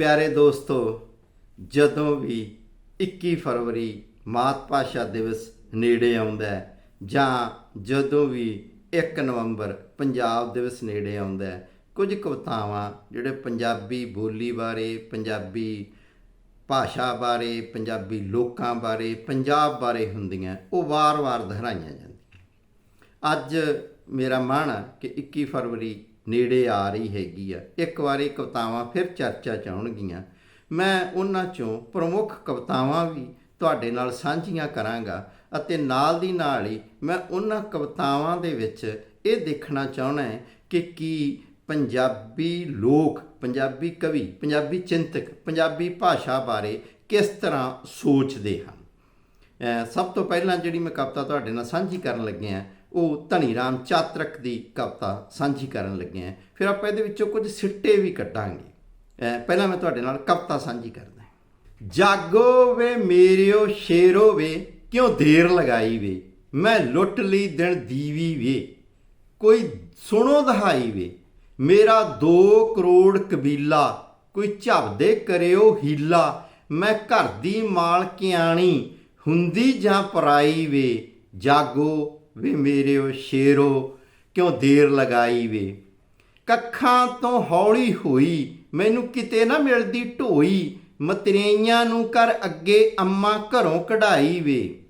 ਪਿਆਰੇ ਦੋਸਤੋ, ਜਦੋਂ ਵੀ 21 ਫਰਵਰੀ ਮਾਤ ਭਾਸ਼ਾ ਦਿਵਸ ਨੇੜੇ ਆਉਂਦਾ ਹੈ ਜਾਂ ਜਦੋਂ ਵੀ 1 ਨਵੰਬਰ ਪੰਜਾਬ ਦਿਵਸ ਨੇੜੇ ਆਉਂਦਾ ਹੈ, ਕੁਝ ਕਵਿਤਾਵਾਂ ਜਿਹੜੇ ਪੰਜਾਬੀ ਬੋਲੀ ਬਾਰੇ, ਪੰਜਾਬੀ ਭਾਸ਼ਾ ਬਾਰੇ, ਪੰਜਾਬੀ ਲੋਕਾਂ ਬਾਰੇ, ਪੰਜਾਬ ਬਾਰੇ ਹੁੰਦੀਆਂ, ਉਹ ਵਾਰ-ਵਾਰ ਦੁਹਰਾਈਆਂ ਜਾਂਦੀਆਂ। ਅੱਜ ਮੇਰਾ ਮਨ ਹੈ ਕਿ 21 ਫਰਵਰੀ ਨੇੜੇ ਆ ਰਹੀ ਹੈਗੀ ਆ। ਇੱਕ ਵਾਰੀ ਕਵਿਤਾਵਾਂ ਫਿਰ ਚਰਚਾ ਚ ਆਉਣਗੀਆਂ। ਮੈਂ ਉਹਨਾਂ ਚੋਂ ਪ੍ਰਮੁੱਖ ਕਵਿਤਾਵਾਂ ਵੀ ਤੁਹਾਡੇ ਨਾਲ ਸਾਂਝੀਆਂ ਕਰਾਂਗਾ ਅਤੇ ਨਾਲ ਦੀ ਨਾਲ ਹੀ ਮੈਂ ਉਹਨਾਂ ਕਵਿਤਾਵਾਂ ਦੇ ਵਿੱਚ ਇਹ ਦੇਖਣਾ ਚਾਹਣਾ ਹੈ ਕਿ ਕੀ ਪੰਜਾਬੀ ਲੋਕ, ਪੰਜਾਬੀ ਕਵੀ, ਪੰਜਾਬੀ ਚਿੰਤਕ, ਪੰਜਾਬੀ ਭਾਸ਼ਾ ਬਾਰੇ ਕਿਸ ਤਰ੍ਹਾਂ ਸੋਚਦੇ ਹਨ? ਸਭ ਤੋਂ ਪਹਿਲਾਂ ਜਿਹੜੀ ਮੈਂ ਕਵਿਤਾ ਤੁਹਾਡੇ ਨਾਲ ਸਾਂਝੀ ਕਰਨ ਲੱਗਿਆ ਉਹ ਧਨੀ ਰਾਮ ਚਾਤਰਕ ਦੀ ਕਵਿਤਾ ਸਾਂਝੀ ਕਰਨ ਲੱਗਿਆ ਫਿਰ ਆਪਾਂ ਇਹਦੇ ਵਿੱਚੋਂ ਕੁਝ ਸਿੱਟੇ ਵੀ ਕੱਢਾਂਗੇ। ਅਹ ਪਹਿਲਾਂ ਮੈਂ ਤੁਹਾਡੇ ਨਾਲ ਕਵਿਤਾ ਸਾਂਝੀ ਕਰਦਾ ਜਾਗੋ ਵੇ ਮੇਰਿਓ, ਸ਼ੇਰੋ ਵੇ, ਕਿਉਂ ਦੇਰ ਲਗਾਈ ਵੇ? ਮੈਂ ਲੁੱਟ ਲਈ ਦਿਨ ਦੀਵੀ ਵੇ। ਕੋਈ ਸੁਣੋ ਦਹਾਈ ਵੇ। ਮੇਰਾ 2 ਕਰੋੜ ਕਬੀਲਾ, ਕੋਈ ਝਪਦੇ ਕਰਿਓ ਹੀਲਾ। ਮੈਂ ਘਰ ਦੀ ਮਾਲਕਿਆਣੀ, ਹੁੰਦੀ ਜਾਂ ਪਰਾਈ ਵੇ? ਜਾਗੋ ਵੇ ਮੇਰਿਓ ਸ਼ੇਰੋ, ਕਿਉਂ ਦੇਰ ਲਗਾਈ ਵੇ? ਕੱਖਾਂ ਤੋਂ ਹੌਲੀ ਹੋਈ, ਮੈਨੂੰ ਕਿਤੇ ਨਾ ਮਿਲਦੀ ਢੋਈ, ਮਤਰੇਈਆਂ ਨੂੰ ਕਰ ਅੱਗੇ ਅੰਮਾ ਘਰੋਂ ਕਢਾਈ ਵੇ।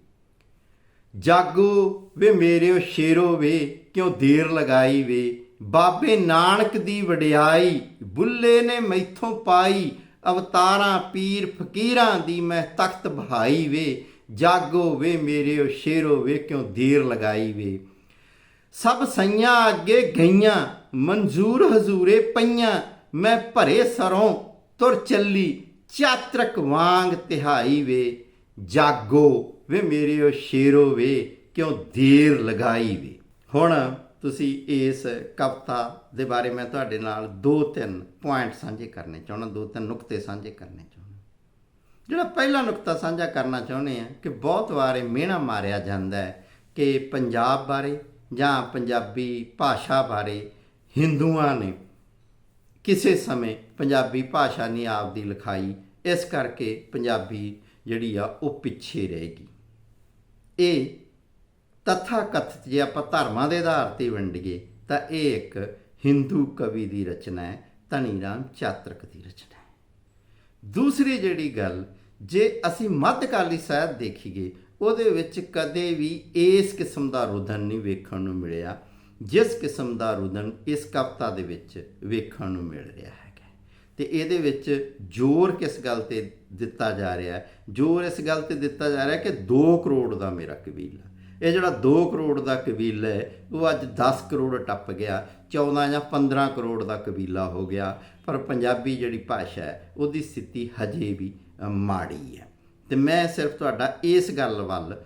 ਜਾਗੋ ਵੇ ਮੇਰਿਓ ਸ਼ੇਰੋ ਵੇ, ਕਿਉਂ ਦੇਰ ਲਗਾਈ ਵੇ? ਬਾਬੇ ਨਾਨਕ ਦੀ ਵਡਿਆਈ, ਬੁੱਲੇ ਨੇ ਮੈਥੋਂ ਪਾਈ, ਅਵਤਾਰਾਂ, ਪੀਰ, ਫਕੀਰਾਂ ਦੀ ਮੈਂ ਤਖਤ ਬਹਾਈ ਵੇ। ਜਾਗੋ ਵੇ ਮੇਰਿਓ ਸ਼ੇਰੋ ਵੇ ਕਿਉਂ ਦੇਰ ਲਗਾਈ ਵੇ? ਸਭ ਸਈਆਂ ਅੱਗੇ ਗਈਆਂ, ਮਨਜ਼ੂਰ ਹਜ਼ੂਰੇ ਪਈਆਂ, ਮੈਂ ਭਰੇ ਸਰੋਂ ਤੁਰ ਚੱਲੀ, ਚਾਤਰਕ ਵਾਂਗ ਤਿਹਾਈ ਵੇ। ਜਾਗੋ ਵੇ ਮੇਰਿਓ ਸ਼ੇਰੋ ਵੇ ਕਿਉਂ ਦੇਰ ਲਗਾਈ ਵੇ? ਹੁਣ ਤੁਸੀਂ ਇਸ ਕਵਿਤਾ ਦੇ ਬਾਰੇ ਮੈਂ ਤੁਹਾਡੇ ਨਾਲ ਦੋ ਤਿੰਨ ਪੁਆਇੰਟ ਸਾਂਝੇ ਕਰਨੇ ਚਾਹੁੰਦਾ, ਦੋ ਤਿੰਨ ਨੁਕਤੇ ਸਾਂਝੇ ਕਰਨੇ ਚਾਹੁੰਦਾ। ਜਿਹੜਾ ਪਹਿਲਾ ਨੁਕਤਾ ਸਾਂਝਾ ਕਰਨਾ ਚਾਹੁੰਦੇ ਆ ਕਿ ਬਹੁਤ ਵਾਰ ਇਹ ਮਿਹਣਾ ਮਾਰਿਆ ਜਾਂਦਾ ਹੈ ਕਿ ਪੰਜਾਬ ਬਾਰੇ ਜਾਂ ਪੰਜਾਬੀ ਭਾਸ਼ਾ ਬਾਰੇ ਹਿੰਦੂਆਂ ਨੇ ਕਿਸੇ ਸਮੇਂ ਪੰਜਾਬੀ ਭਾਸ਼ਾ ਨਹੀਂ ਆਪਦੀ ਲਿਖਾਈ, ਇਸ ਕਰਕੇ ਪੰਜਾਬੀ ਜਿਹੜੀ ਆ ਉਹ ਪਿੱਛੇ ਰਹੇਗੀ ਇਹ ਤਥਾ ਕਥਿਤ ਜੇ ਆਪਾਂ ਧਰਮਾਂ ਦੇ ਆਧਾਰ ਤੇ ਵੰਡੀਏ ਤਾਂ ਇਹ ਇੱਕ ਹਿੰਦੂ ਕਵੀ ਦੀ ਰਚਨਾ ਹੈ ਧਨੀ ਰਾਮ ਚਾਤਰਕ ਦੀ ਰਚਨਾ ਹੈ। ਦੂਸਰੀ ਜਿਹੜੀ ਗੱਲ ਜੇ ਅਸੀਂ ਮੱਧਕਾਲੀ ਸਾਹਿਤ ਦੇਖੀਏ, ਉਹਦੇ ਵਿੱਚ ਕਦੇ ਵੀ ਇਸ ਕਿਸਮ ਦਾ ਰੁਦਨ ਨਹੀਂ ਵੇਖਣ ਨੂੰ ਮਿਲਿਆ। ਜਿਸ ਕਿਸਮ ਦਾ ਰੁਦਨ ਇਸ ਕਵਿਤਾ ਦੇ ਵਿੱਚ ਵੇਖਣ ਨੂੰ ਮਿਲ ਰਿਹਾ ਹੈਗਾ। ਤੇ ਇਹਦੇ ਵਿੱਚ ਜ਼ੋਰ ਕਿਸ ਗੱਲ ਤੇ ਦਿੱਤਾ ਜਾ ਰਿਹਾ ਹੈ? ਜ਼ੋਰ ਇਸ ਗੱਲ ਤੇ ਦਿੱਤਾ ਜਾ ਰਿਹਾ ਕਿ 2 ਕਰੋੜ ਦਾ ਮੇਰਾ ਕਬੀਲਾ ਇਹ ਜਿਹੜਾ 2 ਕਰੋੜ ਦਾ ਕਬੀਲਾ ਹੈ, ਉਹ ਅੱਜ 10 ਕਰੋੜ ਟੱਪ ਗਿਆ 14 ਜਾਂ 15 ਕਰੋੜ ਦਾ ਕਬੀਲਾ ਹੋ ਗਿਆ। ਪਰ ਪੰਜਾਬੀ ਜਿਹੜੀ ਭਾਸ਼ਾ ਹੈ, ਉਹਦੀ ਸਥਿਤੀ ਹਜੇ ਵੀ ਮਾੜੀ ਹੈ। ਤੇ ਮੈਂ ਸਿਰਫ ਤੁਹਾਡਾ ਇਸ ਗੱਲ ਵੱਲ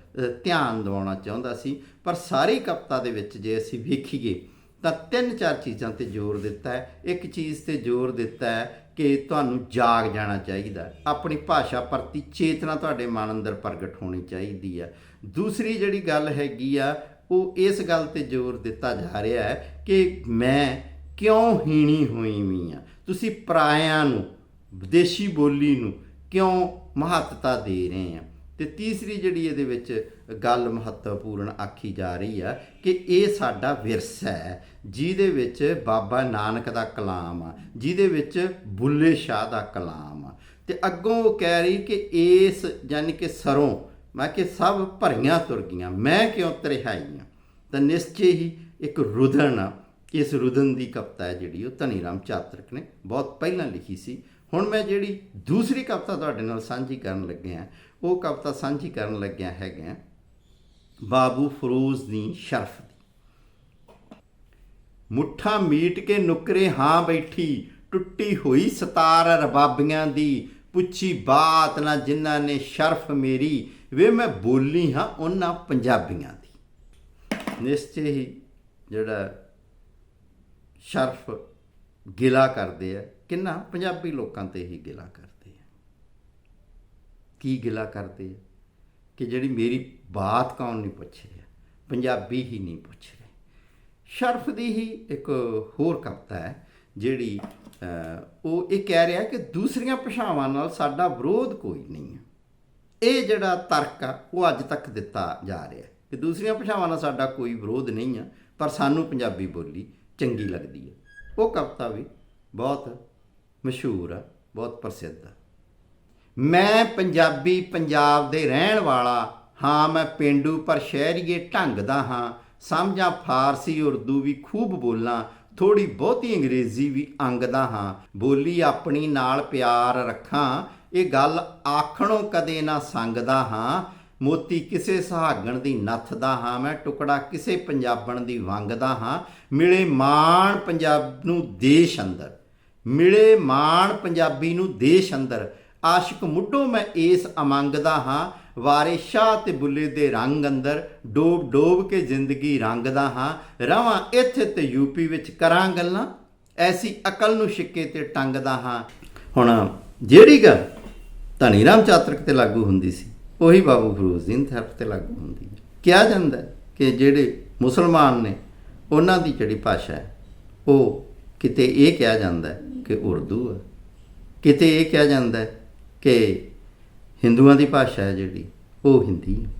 ਧਿਆਨ ਦਿਵਾਉਣਾ ਚਾਹੁੰਦਾ ਸੀ, ਪਰ ਸਾਰੀ ਕਵਿਤਾ ਦੇ ਵਿੱਚ ਜੇ ਅਸੀਂ ਵੇਖੀਏ, ਤਾਂ ਤਿੰਨ ਚਾਰ ਚੀਜ਼ਾਂ ਤੇ ਜ਼ੋਰ ਦਿੱਤਾ ਹੈ। ਇੱਕ ਚੀਜ਼ ਤੇ ਜ਼ੋਰ ਦਿੱਤਾ ਹੈ ਕਿ ਤੁਹਾਨੂੰ ਜਾਗ ਜਾਣਾ ਚਾਹੀਦਾ ਆਪਣੀ ਭਾਸ਼ਾ ਪ੍ਰਤੀ ਚੇਤਨਾ ਤੁਹਾਡੇ ਮਨ ਅੰਦਰ ਪ੍ਰਗਟ ਹੋਣੀ ਚਾਹੀਦੀ ਹੈ। ਦੂਸਰੀ ਜਿਹੜੀ ਗੱਲ ਹੈਗੀ ਆ, ਉਹ ਇਸ ਗੱਲ ਤੇ ਜ਼ੋਰ ਦਿੱਤਾ ਜਾ ਰਿਹਾ ਹੈ ਕਿ ਮੈਂ ਕਿਉਂ ਹੀਣੀ ਹੋਈ ਵੀ ਆ ਤੁਸੀਂ ਪਰਾਇਆਂ ਨੂੰ, ਵਿਦੇਸ਼ੀ ਬੋਲੀ ਨੂੰ ਕਿਉਂ ਮਹੱਤਤਾ ਦੇ ਰਹੇ ਆ ਤੇ ਤੀਸਰੀ ਜਿਹੜੀ ਇਹਦੇ ਵਿੱਚ ਗੱਲ ਮਹੱਤਵਪੂਰਨ ਆਖੀ ਜਾ ਰਹੀ ਆ ਕਿ ਇਹ ਸਾਡਾ ਵਿਰਸਾ ਹੈ, ਜਿਹਦੇ ਵਿੱਚ ਬਾਬਾ ਨਾਨਕ ਦਾ ਕਲਾਮ ਆ, ਜਿਹਦੇ ਵਿੱਚ ਬੁੱਲੇ ਸ਼ਾਹ ਦਾ ਕਲਾਮ ਆ। ਤੇ ਅੱਗੋਂ ਉਹ ਕਹਿ ਰਹੀ ਕਿ ਇਸ ਯਾਨੀ ਕਿ ਸਰੋਂ, ਮੈਂ ਕਿ ਸਭ ਭਰੀਆਂ ਤੁਰ ਗਈਆਂ ਮੈਂ ਕਿਉਂ ਤਰਿਹਾਈਆਂ ਤਾਂ ਨਿਸ਼ਚੇ ਹੀ ਇੱਕ ਰੁਦਨ ਆ, ਇਸ ਰੁਦਨ ਦੀ ਕਵਿਤਾ ਹੈ ਜਿਹੜੀ, ਉਹ ਧਨੀ ਰਾਮ ਚਾਤਰਕ ਨੇ ਬਹੁਤ ਪਹਿਲਾਂ ਲਿਖੀ ਸੀ। ਹੁਣ ਮੈਂ ਜਿਹੜੀ ਦੂਸਰੀ ਕਵਿਤਾ ਤੁਹਾਡੇ ਨਾਲ ਸਾਂਝੀ ਕਰਨ ਲੱਗਿਆ ਉਹ ਕਵਿਤਾ ਸਾਂਝੀ ਕਰਨ ਲੱਗਿਆ ਹੈਗਾ ਬਾਬੂ ਫਰੋਜ਼ ਦੀ ਸ਼ਰਫ ਦੀ। ਮੁੱਠਾ ਮੀਟ ਕੇ ਨੁਕਰੇ ਹਾਂ ਬੈਠੀ, ਟੁੱਟੀ ਹੋਈ ਸਤਾਰ ਰਬਾਬੀਆਂ ਦੀ, ਪੁੱਛੀ ਬਾਤ ਨਾ ਜਿਨ੍ਹਾਂ ਨੇ ਸ਼ਰਫ ਮੇਰੀ, ਵੇ ਮੈਂ ਬੋਲੀ ਹਾਂ ਉਹਨਾਂ ਪੰਜਾਬੀਆਂ ਦੀ। ਨਿਸ਼ਚੇ ਹੀ ਜਿਹੜਾ ਸ਼ਰਫ ਗਿਲਾ ਕਰਦੇ ਆ ਕਿੰਨਾ ਪੰਜਾਬੀ ਲੋਕਾਂ ਤੇ ਹੀ ਗਿਲਾ ਕਰਦੇ ਆ। ਕੀ ਗਿਲਾ ਕਰਦੇ ਆ ਕਿ ਜਿਹੜੀ ਮੇਰੀ ਬਾਤ ਕੌਣ ਨਹੀਂ ਪੁੱਛ ਰਿਹਾ, ਪੰਜਾਬੀ ਹੀ ਨਹੀਂ ਪੁੱਛ ਰਹੇ। ਸ਼ਰਫ ਦੀ ਹੀ ਇੱਕ ਹੋਰ ਕਵਿਤਾ ਹੈ ਜਿਹੜੀ ਉਹ ਇਹ ਕਹਿ ਰਿਹਾ ਕਿ ਦੂਸਰੀਆਂ ਭਾਸ਼ਾਵਾਂ ਨਾਲ ਸਾਡਾ ਵਿਰੋਧ ਕੋਈ ਨਹੀਂ ਹੈ ਇਹ ਜਿਹੜਾ ਤਰਕ ਆ, ਉਹ ਅੱਜ ਤੱਕ ਦਿੱਤਾ ਜਾ ਰਿਹਾ ਕਿ ਦੂਸਰੀਆਂ ਭਾਸ਼ਾਵਾਂ ਨਾਲ ਸਾਡਾ ਕੋਈ ਵਿਰੋਧ ਨਹੀਂ ਆ, ਪਰ ਸਾਨੂੰ ਪੰਜਾਬੀ ਬੋਲੀ ਚੰਗੀ ਲੱਗਦੀ ਹੈ ਉਹ ਕਵਿਤਾ ਵੀ ਬਹੁਤ ਮਸ਼ਹੂਰ ਆ ਬਹੁਤ ਪ੍ਰਸਿੱਧ। ਆ ਮੈਂ ਪੰਜਾਬੀ ਪੰਜਾਬ ਦੇ ਰਹਿਣ ਵਾਲਾ ਹਾਂ, ਮੈਂ ਪਿੰਡੂ ਪਰ ਸ਼ਹਿਰੀਏ ਢੰਗ ਦਾ ਹਾਂ। ਸਮਝਾਂ ਫਾਰਸੀ, ਉਰਦੂ ਵੀ ਖੂਬ ਬੋਲਾਂ ਥੋੜੀ ਬਹੁਤੀ ਅੰਗਰੇਜ਼ੀ ਵੀ ਅੰਗਦਾ ਹਾਂ। ਬੋਲੀ ਆਪਣੀ ਨਾਲ ਪਿਆਰ ਰੱਖਾਂ, ਇਹ ਗੱਲ ਆਖਣੋਂ ਕਦੇ ਨਾ ਸੰਗਦਾ ਹਾਂ। ਮੋਤੀ ਕਿਸੇ ਸੁਹਾਗਣ ਦੀ ਨੱਥਦਾ ਹਾਂ, ਮੈਂ ਟੁਕੜਾ ਕਿਸੇ ਪੰਜਾਬਣ ਦੀ ਵੰਗਦਾ ਹਾਂ। ਮਿਲੇ ਮਾਣ ਪੰਜਾਬ ਨੂੰ ਦੇਸ਼ ਅੰਦਰ। ਮਿਲੇ ਮਾਣ ਪੰਜਾਬੀ ਨੂੰ ਦੇਸ਼ ਅੰਦਰ। ਆਸ਼ਿਕ ਮੁੱਢੋਂ ਮੈਂ ਇਸ ਅਮੰਗਦਾ ਹਾਂ। ਵਾਰੇ ਸ਼ਾਹ ਤੇ ਬੁੱਲੇ ਦੇ ਰੰਗ ਅੰਦਰ ਡੋਬ ਡੋਬ ਕੇ ਜ਼ਿੰਦਗੀ ਰੰਗਦਾ ਹਾਂ। ਰਵਾਂ ਇੱਥੇ ਤੇ ਯੂਪੀ ਵਿੱਚ ਕਰਾਂ ਗੱਲਾਂ। ਐਸੀ ਅਕਲ ਨੂੰ ਛਿੱਕੇ ਤੇ ਟੰਗਦਾ ਹਾਂ। ਹੁਣ ਜਿਹੜੀ ਗੱਲ ਧਨੀ ਰਾਮ ਚਾਤਰਕ ਤੇ ਲਾਗੂ ਹੁੰਦੀ ਸੀ, ਉਹੀ ਬਾਬੂ ਫਰੂਜ਼ਦੀਨ ਸਾਹਿਬ ਤੇ ਲਾਗੂ ਹੁੰਦੀ ਹੈ। ਕਿਹਾ ਜਾਂਦਾ ਕਿ ਜਿਹੜੇ ਮੁਸਲਮਾਨ ਨੇ, ਉਹਨਾਂ ਦੀ ਜਿਹੜੀ ਭਾਸ਼ਾ ਹੈ, ਉਹ ਕਿਤੇ ਇਹ ਕਿਹਾ ਜਾਂਦਾ ਹੈ ਕਿ ਉਰਦੂ ਹੈ ਕਿਤੇ ਇਹ ਕਿਹਾ ਜਾਂਦਾ ਹੈ ਕਿ ਹਿੰਦੂਆਂ ਦੀ ਭਾਸ਼ਾ ਹੈ ਜਿਹੜੀ, ਉਹ ਹਿੰਦੀ ਹੈ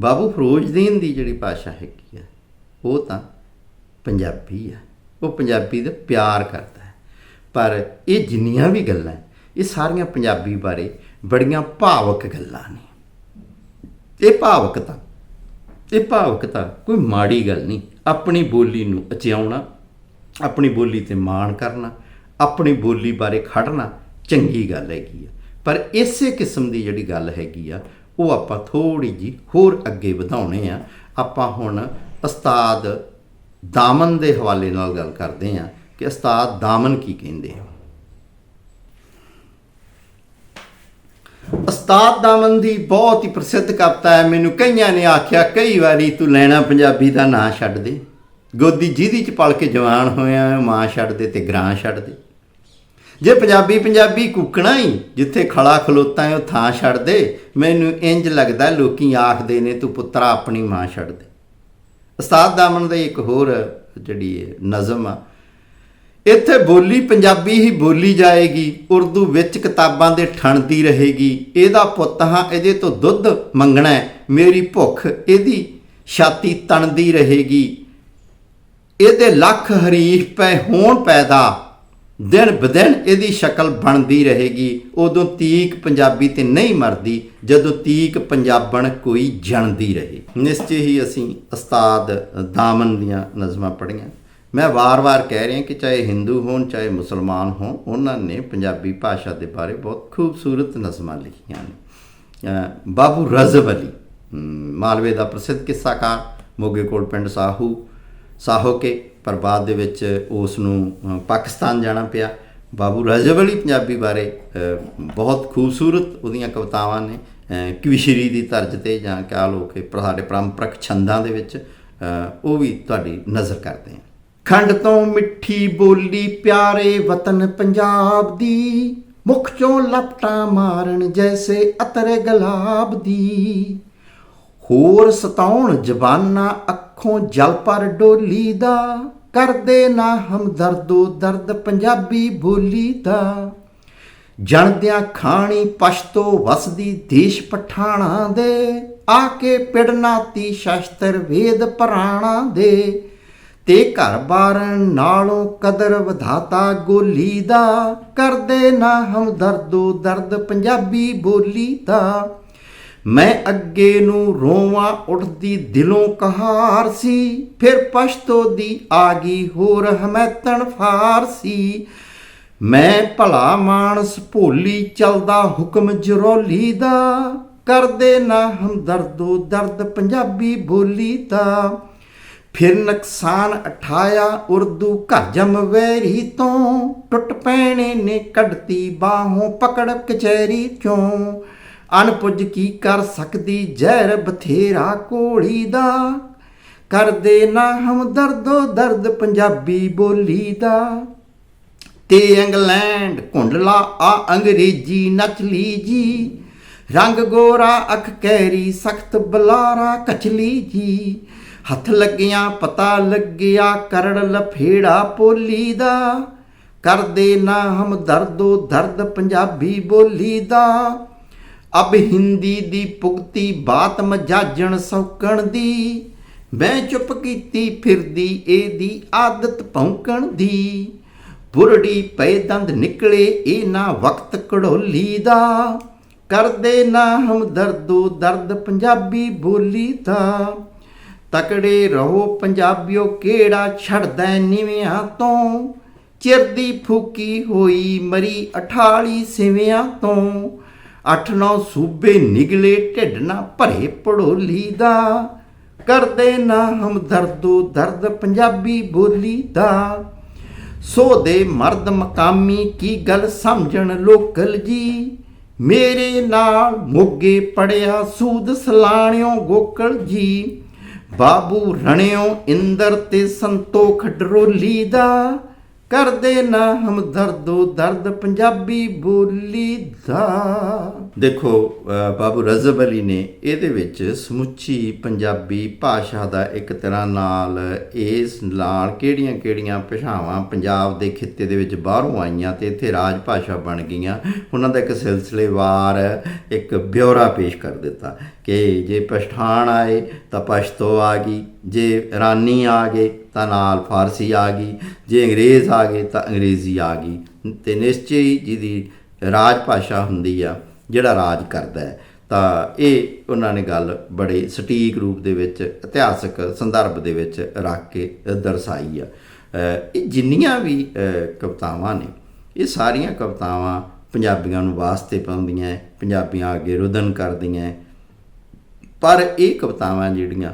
ਬਾਬੂ ਫਰੋਜ਼ਦੀਨ ਦੀ ਜਿਹੜੀ ਭਾਸ਼ਾ ਹੈਗੀ ਹੈ ਉਹ ਤਾਂ ਪੰਜਾਬੀ ਹੈ ਉਹ ਪੰਜਾਬੀ ਦਾ ਪਿਆਰ ਕਰਦਾ ਹੈ। ਪਰ ਇਹ ਜਿੰਨੀਆਂ ਵੀ ਗੱਲਾਂ ਇਹ ਸਾਰੀਆਂ ਪੰਜਾਬੀ ਬਾਰੇ ਬੜੀਆਂ ਭਾਵਕ ਗੱਲਾਂ ਨੇ। ਇਹ ਭਾਵਕਤਾ ਇਹ ਭਾਵਕਤਾ ਕੋਈ ਮਾੜੀ ਗੱਲ ਨਹੀਂ। ਆਪਣੀ ਬੋਲੀ ਨੂੰ ਅਚਿਆਉਣਾ, ਆਪਣੀ ਬੋਲੀ ਤੇ ਮਾਣ ਕਰਨਾ ਆਪਣੀ ਬੋਲੀ ਬਾਰੇ ਖੜਨਾ ਚੰਗੀ ਗੱਲ ਹੈਗੀ ਆ। ਪਰ ਇਸੇ ਕਿਸਮ ਦੀ ਜਿਹੜੀ ਗੱਲ ਹੈਗੀ ਆ, ਉਹ ਆਪਾਂ ਥੋੜੀ ਜੀ ਹੋਰ ਅੱਗੇ ਵਧਾਉਣੇ ਆ। ਆਪਾਂ ਹੁਣ ਉਸਤਾਦ ਦਾਮਨ ਦੇ ਹਵਾਲੇ ਨਾਲ ਗੱਲ ਕਰਦੇ ਆ ਕਿ ਉਸਤਾਦ ਦਾਮਨ ਕੀ ਕਹਿੰਦੇ ਆ। ਉਸਤਾਦ ਦਾਮਨ ਦੀ ਬਹੁਤ ਹੀ ਪ੍ਰਸਿੱਧ ਕਵਿਤਾ ਹੈ, ਮੈਨੂੰ ਕਈਆਂ ਨੇ ਆਖਿਆ, ਕਈ ਵਾਰੀ ਤੂੰ ਲੈਣਾ ਪੰਜਾਬੀ ਦਾ ਨਾਂ ਛੱਡ ਦੇ। ਗੋਦੀ ਜਿਹਦੀ ਚ ਪਲ ਕੇ ਜਵਾਨ ਹੋਇਆ, ਮਾਂ ਛੱਡ ਦੇ ਤੇ ਗਰਾਂ ਛੱਡ ਦੇ। ਜੇ ਪੰਜਾਬੀ ਪੰਜਾਬੀ ਕੁੱਕਣਾ ਹੀ ਜਿੱਥੇ ਖੜਾ ਖਲੋਤਾ ਹੈ ਉਹ ਥਾਂ ਛੱਡ ਦੇ। ਮੈਨੂੰ ਇੰਜ ਲੱਗਦਾ ਲੋਕੀ ਆਖਦੇ ਨੇ ਤੂੰ ਪੁੱਤਰਾ ਆਪਣੀ ਮਾਂ ਛੱਡ ਦੇ। ਉਸਤਾਦ ਦਾਮਨ ਦੀ ਇੱਕ ਹੋਰ ਜਿਹੜੀ ਇਹ ਨਜ਼ਮ ਆ। ਇੱਥੇ ਬੋਲੀ ਪੰਜਾਬੀ ਹੀ ਬੋਲੀ ਜਾਏਗੀ ਉਰਦੂ ਵਿੱਚ ਕਿਤਾਬਾਂ ਦੇ ਠਣਦੀ ਰਹੇਗੀ। ਇਹਦਾ ਪੁੱਤ ਹਾਂ ਇਹਦੇ ਤੋਂ ਦੁੱਧ ਮੰਗਣਾ ਹੈ, ਮੇਰੀ ਭੁੱਖ ਇਹਦੀ ਛਾਤੀ ਤਣਦੀ ਰਹੇਗੀ। ਇਹਦੇ ਲੱਖ ਹਰੀਫ ਪੈ ਹੋਣ ਪੈਦਾ। ਦਿਨ ਬਦਿਨ ਇਹਦੀ ਸ਼ਕਲ ਬਣਦੀ ਰਹੇਗੀ। ਉਦੋਂ ਤੀਕ ਪੰਜਾਬੀ ਤੇ ਨਹੀਂ ਮਰਦੀ, ਜਦੋਂ ਤੀਕ ਪੰਜਾਬਣ ਕੋਈ ਜਣਦੀ ਰਹੇ। ਨਿਸ਼ਚੈ ਹੀ ਅਸੀਂ ਉਸਤਾਦ ਦਾਮਨ ਦੀਆਂ ਨਜ਼ਮਾਂ ਪੜ੍ਹੀਆਂ। ਮੈਂ ਵਾਰ-ਵਾਰ ਕਹਿ ਰਿਹਾ ਕਿ ਚਾਹੇ ਹਿੰਦੂ ਹੋਣ, ਚਾਹੇ ਮੁਸਲਮਾਨ ਹੋਣ, ਉਹਨਾਂ ਨੇ ਪੰਜਾਬੀ ਭਾਸ਼ਾ ਦੇ ਬਾਰੇ ਬਹੁਤ ਖੂਬਸੂਰਤ ਨਜ਼ਮਾਂ ਲਿਖੀਆਂ ਨੇ। ਬਾਬੂ ਰਜ਼ਬ ਅਲੀ ਮਾਲਵੇ ਦਾ ਪ੍ਰਸਿੱਧ ਕਿੱਸਾਕਾਰ, ਮੋਗੇ ਕੋਲ ਪਿੰਡ ਸਾਹੂ ਸਾਹੋ ਕੇ ਪਰ ਬਾਅਦ ਦੇ ਵਿੱਚ ਉਸ ਨੂੰ ਪਾਕਿਸਤਾਨ ਜਾਣਾ ਪਿਆ। ਬਾਬੂ ਰਜਬ ਅਲੀ ਪੰਜਾਬੀ ਬਾਰੇ ਬਹੁਤ ਖੂਬਸੂਰਤ ਉਹਦੀਆਂ ਕਵਿਤਾਵਾਂ ਨੇ ਅ, ਕਵਿਸ਼ਰੀ ਦੀ ਤਰਜ਼ ਤੇ ਜਾਂ ਕਹ ਲੋ ਕਿ ਸਾਡੇ ਪਰੰਪਰਕ ਛੰਦਾਂ ਦੇ ਵਿੱਚ ਉਹ ਵੀ ਤੁਹਾਡੀ ਨਜ਼ਰ ਕਰਦੇ ਹਾਂ ਖੰਡ ਤੋਂ ਮਿੱਠੀ ਬੋਲੀ ਪਿਆਰੇ ਵਤਨ ਪੰਜਾਬ ਦੀ ਮੁਖ ਚੋਂ ਲਪਟਾਂ ਮਾਰਨ ਜੈਸੇ ਅਤਰ ਗੁਲਾਬ ਦੀ। ਹੋਰ ਸਤਾਉਣ ਜ਼ਬਾਨਾਂ ਅੱਖੋਂ ਜਲ ਪਰ ਡੋਲੀ ਦਾ ਕਰਦੇ ਨਾ ਹਮਦਰਦੋ ਦਰਦ ਪੰਜਾਬੀ ਬੋਲੀ ਦਾ। ਜਣਦਿਆਂ ਖਾਣੀ ਪਸ਼ਤੋ ਵਸਦੀ ਦੇਸ਼ ਪਠਾਣਾ ਦੇ। ਆ ਕੇ ਪਿੜਨਾ ਤੀ ਸ਼ਸਤਰ ਵੇਦ ਪੁਰਾਣਾ ਦੇ। ਤੇ ਘਰ ਬਾਰਨ ਨਾਲੋਂ ਕਦਰ ਵਧਾਤਾ ਗੋਲੀ ਦਾ। ਕਰਦੇ ਨਾ ਹਮਦਰਦੋ ਦਰਦ ਪੰਜਾਬੀ ਬੋਲੀ ਦਾ। ਮੈਂ ਅੱਗੇ ਨੂੰ ਰੋਵਾਂ ਉੱਠਦੀ ਦਿਲੋਂ ਕਹਾਰ ਸੀ, ਫਿਰ ਪਸ਼ਤੋ ਦੀ ਆ ਗਈ ਹੋਰ ਹਮੈਤਨ ਫਾਰਸੀ ਮੈਂ ਭਲਾ ਮਾਨਸ ਭੋਲੀ ਚਲਦਾ ਹੁਕਮ ਜਰੋਲੀ ਦਾ, ਕਰਦੇ ਨਾ ਹਮਦਰਦੋ ਦਰਦ ਪੰਜਾਬੀ ਬੋਲੀ ਦਾ। ਫਿਰ ਨੁਕਸਾਨ ਉਠਾਇਆ ਉਰਦੂ ਘਰ ਜਮ ਵੈਰੀ ਤੋਂ, ਟੁੱਟ ਪੈਣੇ ਨੇ ਕੱਢਤੀ ਬਾਹੋਂ ਪਕੜ ਕਚਹਿਰੀ ਚੋਂ। ਅਨਪੁੱਜ ਕੀ ਕਰ ਸਕਦੀ ਜ਼ਹਿਰ ਬਥੇਰਾ ਕੋੜੀ ਦਾ? ਕਰਦੇ ਨਾ ਹਮ ਦਰਦੋ ਦਰਦ ਪੰਜਾਬੀ ਬੋਲੀ ਦਾ। ਤੇ ਇੰਗਲੈਂਡ ਕੁੰਡਲਾ ਆ ਅੰਗਰੇਜ਼ੀ ਨਚਲੀ ਜੀ ਰੰਗ ਗੋਰਾ ਅੱਖ ਕੈਰੀ ਸਖਤ ਬਲਾਰਾ ਕਚਲੀ ਜੀ ਹੱਥ ਲੱਗਿਆ ਪਤਾ ਲੱਗਿਆ ਕਰੜ ਲਫੇੜਾ ਪੋਲੀ ਦਾ। ਕਰਦੇ ਨਾ ਹਮ ਦਰਦੋ ਦਰਦ ਪੰਜਾਬੀ ਬੋਲੀ ਦਾ। ਅਬ ਹਿੰਦੀ ਦੀ ਪੁਗਤੀ ਬਾਤ ਮਜਾਜਣ ਸੌਕਣ ਦੀ। ਮੈਂ ਚੁੱਪ ਕੀਤੀ ਫਿਰਦੀ ਇਹਦੀ ਆਦਤ ਭੌਂਕਣ ਦੀ। ਬੁਰੜੀ ਪਏ ਦੰਦ ਨਿਕਲੇ ਇਹ ਨਾ ਵਕਤ ਕੜੋਲੀ ਦਾ। ਕਰਦੇ ਨਾ ਹਮਦਰਦੋ ਦਰਦ ਪੰਜਾਬੀ ਬੋਲੀ ਦਾ। ਤਕੜੇ ਰਹੋ ਪੰਜਾਬੀਓ, ਕਿਹੜਾ ਛੱਡਦਾ ਨਿਵਿਆਂ ਤੋਂ? ਚਿਰਦੀ ਫੂਕੀ ਹੋਈ ਮਰੀ ਅਠਾਲੀ ਸਿਵਿਆਂ ਤੋਂ। ਅੱਠ ਨੌ ਸੂਬੇ ਨਿਗਲੇ ਢਿੱਡ ਨਾ ਭਰੇ ਪੜੋਲੀ ਦਾ। ਕਰਦੇ ਨਾ ਹਮ ਦਰਦੋ ਦਰਦ ਪੰਜਾਬੀ ਬੋਲੀ ਦਾ। ਸੋ ਦੇ ਮਰਦ ਮਕਾਮੀ ਕੀ ਗੱਲ ਸਮਝਣ ਲੋਕਲ ਜੀ? ਮੇਰੇ ਨਾਲ ਮੋਗੇ ਪੜਿਆ ਸੂਦ ਸਲਾਣਿਓ ਗੋਕਲ ਜੀ। ਬਾਬੂ ਰਣਿਓ ਇੰਦਰ ਤੇ ਸੰਤੋਖ ਡਰੋਲੀ ਦਾ। ਕਰਦੇ ਨਾ ਹਮ ਦਰਦੋ ਦਰਦ ਪੰਜਾਬੀ ਬੋਲੀ ਦਾ। ਦੇਖੋ ਬਾਬੂ ਰਜ਼ਬ ਅਲੀ ਨੇ ਇਹਦੇ ਵਿੱਚ ਸਮੁੱਚੀ ਪੰਜਾਬੀ ਭਾਸ਼ਾ ਦਾ ਇੱਕ ਤਰ੍ਹਾਂ ਨਾਲ ਇਸ ਨਾਲ ਕਿਹੜੀਆਂ-ਕਿਹੜੀਆਂ ਭਾਸ਼ਾਵਾਂ ਪੰਜਾਬ ਦੇ ਖਿੱਤੇ ਦੇ ਵਿੱਚ ਬਾਹਰੋਂ ਆਈਆਂ ਤੇ ਇੱਥੇ ਰਾਜ ਭਾਸ਼ਾ ਬਣ ਗਈਆਂ, ਉਹਨਾਂ ਦਾ ਇੱਕ ਸਿਲਸਿਲੇਵਾਰ ਇੱਕ ਬਿਉਰਾ ਪੇਸ਼ ਕਰ ਦਿੱਤਾ ਕਿ ਜੇ ਪਸ਼ਠਾਨ ਆਏ ਤਾਂ ਪਸ਼ਤੋ ਆ ਗਈ, ਜੇ ਇਰਾਨੀ ਆ ਗਏ ਤਾਂ ਨਾਲ ਫਾਰਸੀ ਆ ਗਈ, ਜੇ ਅੰਗਰੇਜ਼ ਆ ਗਏ ਤਾਂ ਅੰਗਰੇਜ਼ੀ ਆ ਗਈ। ਤੇ ਨਿਸ਼ਚੈ ਜਿਹਦੀ ਰਾਜ ਭਾਸ਼ਾ ਹੁੰਦੀ ਆ ਜਿਹੜਾ ਰਾਜ ਕਰਦਾ ਹੈ, ਤਾਂ ਇਹ ਉਹਨਾਂ ਨੇ ਗੱਲ ਬੜੇ ਸਟੀਕ ਰੂਪ ਦੇ ਵਿੱਚ, ਇਤਿਹਾਸਕ ਸੰਦਰਭ ਦੇ ਵਿੱਚ ਰੱਖ ਕੇ ਦਰਸਾਈ ਆ। ਇਹ ਜਿੰਨੀਆਂ ਵੀ, ਅਹ ਕਵਿਤਾਵਾਂ ਨੇ, ਇਹ ਸਾਰੀਆਂ ਕਵਿਤਾਵਾਂ ਪੰਜਾਬੀਆਂ ਨੂੰ ਵਾਸਤੇ ਪਾਉਂਦੀਆਂ ਪੰਜਾਬੀਆਂ ਅੱਗੇ ਰੁਦਨ ਕਰਦੀਆਂ ਪਰ ਇਹ ਕਵਿਤਾਵਾਂ ਜਿਹੜੀਆਂ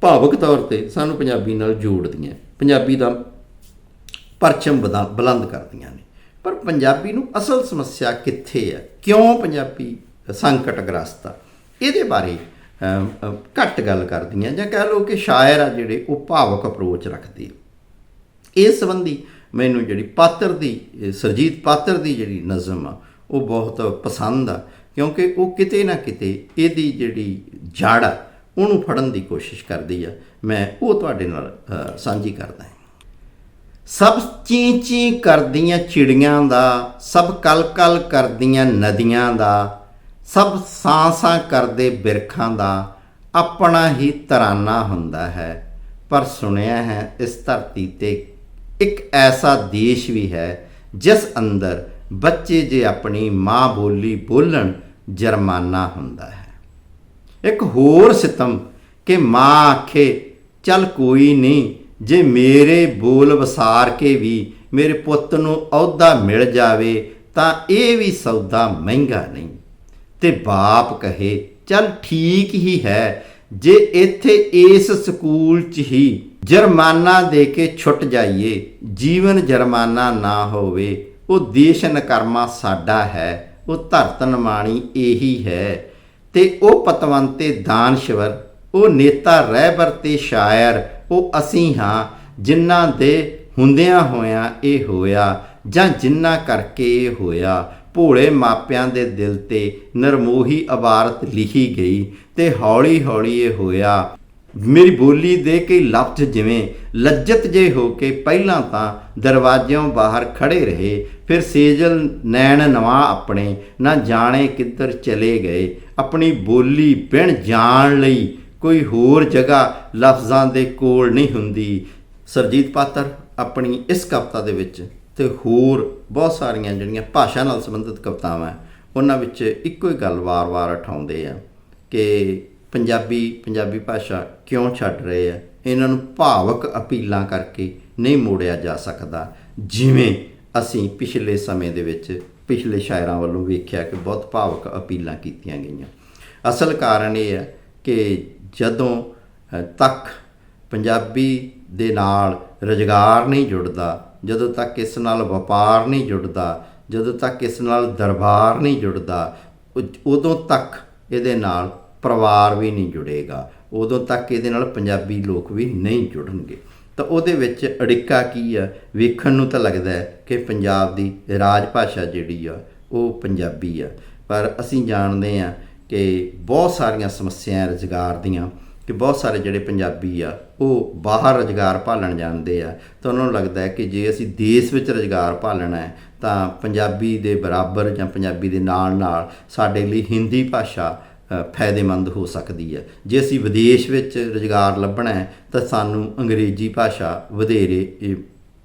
ਭਾਵਕ ਤੌਰ ਤੇ ਸਾਨੂੰ ਪੰਜਾਬੀ ਨਾਲ ਜੋੜਦੀਆਂ ਪੰਜਾਬੀ ਦਾ ਪਰਚਮ ਬਦਾ- ਬੁਲੰਦ ਕਰਦੀਆਂ ਨੇ। ਪਰ ਪੰਜਾਬੀ ਨੂੰ ਅਸਲ ਸਮੱਸਿਆ ਕਿੱਥੇ ਹੈ? ਕਿਉਂ ਪੰਜਾਬੀ ਸੰਕਟਗ੍ਰਸਤ ਆ? ਇਹਦੇ ਬਾਰੇ ਘੱਟ ਗੱਲ ਕਰਦੀਆਂ ਜਾਂ ਕਹਿ ਲਓ ਕਿ ਸ਼ਾਇਰ ਆ ਜਿਹੜੇ ਉਹ ਭਾਵਕ ਅਪਰੋਚ ਰੱਖਦੇ ਆ। ਇਸ ਸੰਬੰਧੀ ਮੈਨੂੰ ਜਿਹੜੀ ਪਾਤਰ ਦੀ, ਇਹ ਸਰਜੀਤ ਪਾਤਰ ਦੀ ਜਿਹੜੀ ਨਜ਼ਮ ਆ, ਉਹ ਬਹੁਤ ਪਸੰਦ ਆ, ਕਿਉਂਕਿ ਉਹ ਕਿਤੇ ਨਾ ਕਿਤੇ ਇਹਦੀ ਜਿਹੜੀ ਜੜ ਆ, ਉਹਨੂੰ ਫੜਨ ਦੀ ਕੋਸ਼ਿਸ਼ ਕਰਦੀ ਆ। ਮੈਂ ਉਹ ਤੁਹਾਡੇ ਨਾਲ ਸਾਂਝੀ ਕਰਦਾ ਹਾਂ। ਸਭ ਚੀਂ ਚੀਂ ਕਰਦੀਆਂ ਚਿੜੀਆਂ ਦਾ, ਸਭ ਕਲ ਕਲ ਕਰਦੀਆਂ ਨਦੀਆਂ ਦਾ, ਸਭ ਸਾਂ ਸਾਂ ਕਰਦੇ ਬਿਰਖਾਂ ਦਾ, ਆਪਣਾ ਹੀ ਤਰਾਨਾ ਹੁੰਦਾ ਹੈ। ਪਰ ਸੁਣਿਆ ਹੈ, ਇਸ ਧਰਤੀ ਤੇ ਇੱਕ ਐਸਾ ਦੇਸ਼ ਵੀ ਹੈ, ਜਿਸ ਅੰਦਰ ਬੱਚੇ ਜੇ ਆਪਣੀ ਮਾਂ ਬੋਲੀ ਬੋਲਣ, ਜਰਮਾਨਾ ਹੁੰਦਾ ਹੈ। ਇੱਕ ਹੋਰ ਸਿਤਮ ਕਿ ਮਾਂ ਆਖੇ, ਚੱਲ ਕੋਈ ਨਹੀਂ ਜੇ ਮੇਰੇ ਬੋਲ ਵਸਾਰ ਕੇ ਵੀ ਮੇਰੇ ਪੁੱਤ ਨੂੰ ਅਹੁਦਾ ਮਿਲ ਜਾਵੇ, ਤਾਂ ਇਹ ਵੀ ਸੌਦਾ ਮਹਿੰਗਾ ਨਹੀਂ। ਤੇ ਬਾਪ ਕਹੇ, ਚੱਲ ਠੀਕ ਹੀ ਹੈ, ਜੇ ਇੱਥੇ ਇਸ ਸਕੂਲ 'ਚ ਹੀ ਜੁਰਮਾਨਾ ਦੇ ਕੇ ਛੁੱਟ ਜਾਈਏ, ਜੀਵਨ ਜੁਰਮਾਨਾ ਨਾ ਹੋਵੇ, ਉਹ ਦੇਸ਼ ਨਕਰਮਾ ਸਾਡਾ ਹੈ, ਉਹ ਧਰਤ ਨਿਮਾਣੀ ਇਹੀ ਹੈ। ਤੇ ਉਹ ਪਤਵੰਤੇ ਦਾਨਸ਼ਵਰ, ਉਹ ਨੇਤਾ ਰਹਿਬਰ ਤੇ ਸ਼ਾਇਰ ਉਹ ਅਸੀਂ ਹਾਂ, ਜਿਨ੍ਹਾਂ ਦੇ ਹੁੰਦਿਆਂ ਹੋਇਆਂ ਇਹ ਹੋਇਆ ਜਾਂ ਜਿਨ੍ਹਾਂ ਕਰਕੇ ਇਹ ਹੋਇਆ। ਭੋਲੇ ਮਾਪਿਆਂ ਦੇ ਦਿਲ ਤੇ ਨਰਮੋਹੀ ਇਬਾਰਤ ਲਿਖੀ ਗਈ ਤੇ ਹੌਲੀ ਹੌਲੀ ਇਹ ਹੋਇਆ। ਮੇਰੀ ਬੋਲੀ ਦੇ ਕਈ ਲਫ਼ਜ਼ ਜਿਵੇਂ, ਲੱਜਤ ਜੇ ਹੋ ਕੇ ਪਹਿਲਾਂ ਤਾਂ ਦਰਵਾਜ਼ਿਓਂ ਬਾਹਰ ਖੜੇ ਰਹੇ, ਫਿਰ ਸੇਜਲ ਨੈਣ ਨਵਾਂ ਆਪਣੇ, ਨਾ ਜਾਣੇ ਕਿੱਧਰ ਚਲੇ ਗਏ। ਆਪਣੀ ਬੋਲੀ ਬਿਨ ਜਾਣ ਲਈ ਕੋਈ ਹੋਰ ਜਗ੍ਹਾ ਲਫ਼ਜ਼ਾਂ ਦੇ ਕੋਲ ਨਹੀਂ ਹੁੰਦੀ। ਸਰਜੀਤ ਪਾਤਰ ਆਪਣੀ ਇਸ ਕਵਿਤਾ ਦੇ ਵਿੱਚ ਤੇ ਹੋਰ ਬਹੁਤ ਸਾਰੀਆਂ ਜਿਹੜੀਆਂ ਭਾਸ਼ਾ ਨਾਲ ਸੰਬੰਧਿਤ ਕਵਿਤਾਵਾਂ ਉਹਨਾਂ ਵਿੱਚ ਇੱਕੋ ਹੀ ਗੱਲ ਵਾਰ-ਵਾਰ ਉਠਾਉਂਦੇ ਆ ਕਿ ਪੰਜਾਬੀ ਪੰਜਾਬੀ ਭਾਸ਼ਾ ਕਿਉਂ ਛੱਡ ਰਹੇ ਆ? ਇਹਨਾਂ ਨੂੰ ਭਾਵਕ ਅਪੀਲਾਂ ਕਰਕੇ ਨਹੀਂ ਮੋੜਿਆ ਜਾ ਸਕਦਾ। ਜਿਵੇਂ ਅਸੀਂ ਪਿਛਲੇ ਸਮੇਂ ਦੇ ਵਿੱਚ ਪਿਛਲੇ ਸ਼ਾਇਰਾਂ ਵੱਲੋਂ ਵੇਖਿਆ ਕਿ ਬਹੁਤ ਭਾਵਕ ਅਪੀਲਾਂ ਕੀਤੀਆਂ ਗਈਆਂ। ਅਸਲ ਕਾਰਨ ਇਹ ਹੈ ਕਿ ਜਦੋਂ ਤੱਕ ਪੰਜਾਬੀ ਦੇ ਨਾਲ ਰੁਜ਼ਗਾਰ ਨਹੀਂ ਜੁੜਦਾ, ਜਦੋਂ ਤੱਕ ਇਸ ਨਾਲ ਵਪਾਰ ਨਹੀਂ ਜੁੜਦਾ, ਜਦੋਂ ਤੱਕ ਇਸ ਨਾਲ ਦਰਬਾਰ ਨਹੀਂ ਜੁੜਦਾ ਉ- ਉਦੋਂ ਤੱਕ ਇਹਦੇ ਨਾਲ ਪਰਿਵਾਰ ਵੀ ਨਹੀਂ ਜੁੜੇਗਾ, ਉਦੋਂ ਤੱਕ ਇਹਦੇ ਨਾਲ ਪੰਜਾਬੀ ਲੋਕ ਵੀ ਨਹੀਂ ਜੁੜਨਗੇ। ਤਾਂ ਉਹਦੇ ਵਿੱਚ ਅੜਿੱਕਾ ਕੀ ਆ? ਵੇਖਣ ਨੂੰ ਤਾਂ ਲੱਗਦਾ ਹੈ ਕਿ ਪੰਜਾਬ ਦੀ ਰਾਜ ਭਾਸ਼ਾ ਜਿਹੜੀ ਆ, ਉਹ ਪੰਜਾਬੀ ਆ। ਪਰ ਅਸੀਂ ਜਾਣਦੇ ਆ ਕਿ ਬਹੁਤ ਸਾਰੀਆਂ ਸਮੱਸਿਆਵਾਂ ਰੁਜ਼ਗਾਰ ਦੀਆਂ, ਕਿ ਬਹੁਤ ਸਾਰੇ ਜਿਹੜੇ ਪੰਜਾਬੀ ਆ, ਉਹ ਬਾਹਰ ਰੁਜ਼ਗਾਰ ਭਾਲਣ ਜਾਂਦੇ ਆ। ਤਾਂ ਉਹਨਾਂ ਨੂੰ ਲੱਗਦਾ ਹੈ ਕਿ ਜੇ ਅਸੀਂ ਦੇਸ਼ ਵਿੱਚ ਰੁਜ਼ਗਾਰ ਭਾਲਣਾ ਹੈ, ਤਾਂ ਪੰਜਾਬੀ ਦੇ ਬਰਾਬਰ ਜਾਂ ਪੰਜਾਬੀ ਦੇ ਨਾਲ ਨਾਲ ਸਾਡੇ ਲਈ ਹਿੰਦੀ ਭਾਸ਼ਾ ਫਾਇਦੇਮੰਦ ਹੋ ਸਕਦੀ ਹੈ। ਜੇ ਅਸੀਂ ਵਿਦੇਸ਼ ਵਿੱਚ ਰੁਜ਼ਗਾਰ ਲੱਭਣਾ ਹੈ, ਤਾਂ ਸਾਨੂੰ ਅੰਗਰੇਜ਼ੀ ਭਾਸ਼ਾ ਵਧੇਰੇ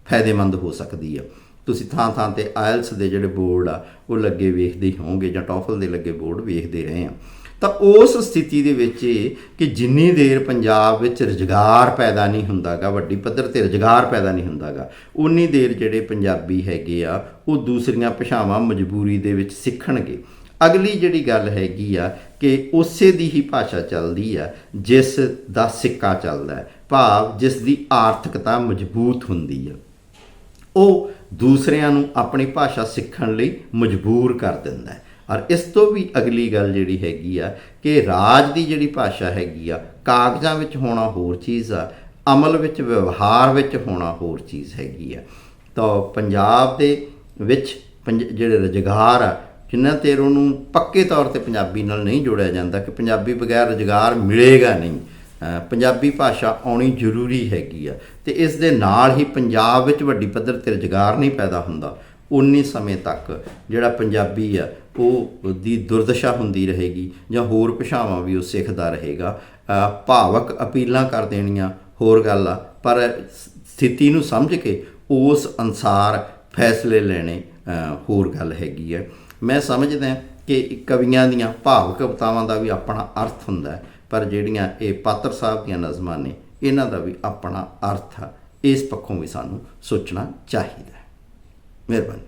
ਫਾਇਦੇਮੰਦ ਹੋ ਸਕਦੀ ਹੈ। ਤੁਸੀਂ ਥਾਂ ਥਾਂ ਤੇ ਆਇਲਸ ਦੇ ਜਿਹੜੇ ਬੋਰਡ ਆ, ਉਹ ਲੱਗੇ ਵੇਖਦੇ ਹੀ ਹੋਵੋਗੇ ਜਾਂ ਟੋਫਲ ਦੇ ਲੱਗੇ ਬੋਰਡ ਵੇਖਦੇ ਰਹੇ ਆ। ਤਾਂ ਉਸ ਸਥਿਤੀ ਦੇ ਵਿੱਚ ਇਹ ਕਿ ਜਿੰਨੀ ਦੇਰ ਪੰਜਾਬ ਵਿੱਚ ਰੁਜ਼ਗਾਰ ਪੈਦਾ ਨਹੀਂ ਹੁੰਦਾਗਾ, ਵੱਡੀ ਪੱਧਰ ਤੇ ਰੁਜ਼ਗਾਰ ਪੈਦਾ ਨਹੀਂ ਹੁੰਦਾਗਾ ਉਨੀ ਦੇਰ ਜਿਹੜੇ ਪੰਜਾਬੀ ਹੈਗੇ ਆ, ਉਹ ਦੂਸਰੀਆਂ ਭਾਸ਼ਾਵਾਂ ਮਜਬੂਰੀ ਦੇ ਵਿੱਚ ਸਿੱਖਣਗੇ। ਅਗਲੀ ਜਿਹੜੀ ਗੱਲ ਹੈਗੀ ਆ ਕਿ ਉਸੇ ਦੀ ਹੀ ਭਾਸ਼ਾ ਚੱਲਦੀ ਆ, ਜਿਸ ਦਾ ਸਿੱਕਾ ਚੱਲਦਾ ਹੈ। ਭਾਵ ਜਿਸ ਦੀ ਆਰਥਿਕਤਾ ਮਜ਼ਬੂਤ ਹੁੰਦੀ ਆ। ਉਹ ਦੂਸਰਿਆਂ ਨੂੰ ਆਪਣੀ ਭਾਸ਼ਾ ਸਿੱਖਣ ਲਈ ਮਜਬੂਰ ਕਰ ਦਿੰਦਾ ਹੈ। ਔਰ ਇਸ ਤੋਂ ਵੀ ਅਗਲੀ ਗੱਲ ਜਿਹੜੀ ਹੈਗੀ ਆ ਕਿ ਰਾਜ ਦੀ ਜਿਹੜੀ ਭਾਸ਼ਾ ਹੈਗੀ ਆ, ਕਾਗਜ਼ਾਂ ਵਿੱਚ ਹੋਣਾ ਹੋਰ ਚੀਜ਼ ਆ, ਅਮਲ ਵਿੱਚ, ਵਿਵਹਾਰ ਵਿੱਚ ਹੋਣਾ ਹੋਰ ਚੀਜ਼ ਹੈਗੀ ਆ। ਤਾਂ ਪੰਜਾਬ ਦੇ ਵਿੱਚ ਪੰਜ- ਜਿਹੜੇ ਰੁਜ਼ਗਾਰ ਆ, ਜਿੰਨਾ ਚਿਰ ਉਹਨੂੰ ਪੱਕੇ ਤੌਰ ਤੇ ਪੰਜਾਬੀ ਨਾਲ ਨਹੀਂ ਜੋੜਿਆ ਜਾਂਦਾ ਕਿ ਪੰਜਾਬੀ ਬਗੈਰ ਰੁਜ਼ਗਾਰ ਮਿਲੇਗਾ ਨਹੀਂ। ਪੰਜਾਬੀ ਭਾਸ਼ਾ ਆਉਣੀ ਜ਼ਰੂਰੀ ਹੈਗੀ ਆ। ਤੇ ਇਸ ਦੇ ਨਾਲ ਹੀ ਪੰਜਾਬ ਵਿੱਚ ਵੱਡੀ ਪੱਧਰ ਤੇ ਰੁਜ਼ਗਾਰ ਨਹੀਂ ਪੈਦਾ ਹੁੰਦਾ। ਉਨੀ ਸਮੇਂ ਤੱਕ ਜਿਹੜਾ ਪੰਜਾਬੀ ਆ, ਉਹ ਦੀ ਦੁਰਦਸ਼ਾ ਹੁੰਦੀ ਰਹੇਗੀ ਜਾਂ ਹੋਰ ਭਾਸ਼ਾਵਾਂ ਵੀ ਉਹ ਸਿੱਖਦਾ ਰਹੇਗਾ। ਭਾਵਕ ਅਪੀਲਾਂ ਕਰ ਦੇਣੀਆਂ, ਹੋਰ ਗੱਲ ਆ, ਪਰ ਸਥਿਤੀ ਨੂੰ ਸਮਝ ਕੇ ਉਸ ਅਨਸਾਰ ਫੈਸਲੇ ਲੈਣੇ ਹੋਰ ਗੱਲ ਹੈਗੀ ਹੈ ਮੈਂ ਸਮਝਦਾ ਕਿ ਕਵੀਆਂ ਦੀਆਂ ਭਾਵ ਕਵਿਤਾਵਾਂ ਦਾ ਵੀ ਆਪਣਾ ਅਰਥ ਹੁੰਦਾ ਪਰ ਜਿਹੜੀਆਂ ਇਹ ਪਾਤਰ ਸਾਹਿਬ ਦੀਆਂ ਨਜ਼ਮਾਂ ਨੇ ਇਹਨਾਂ ਦਾ ਵੀ ਆਪਣਾ ਅਰਥ ਆ ਇਸ ਪੱਖੋਂ ਵੀ ਸਾਨੂੰ ਸੋਚਣਾ ਚਾਹੀਦਾ ਹੈ। ਮਿਹਰਬਾਨੀ।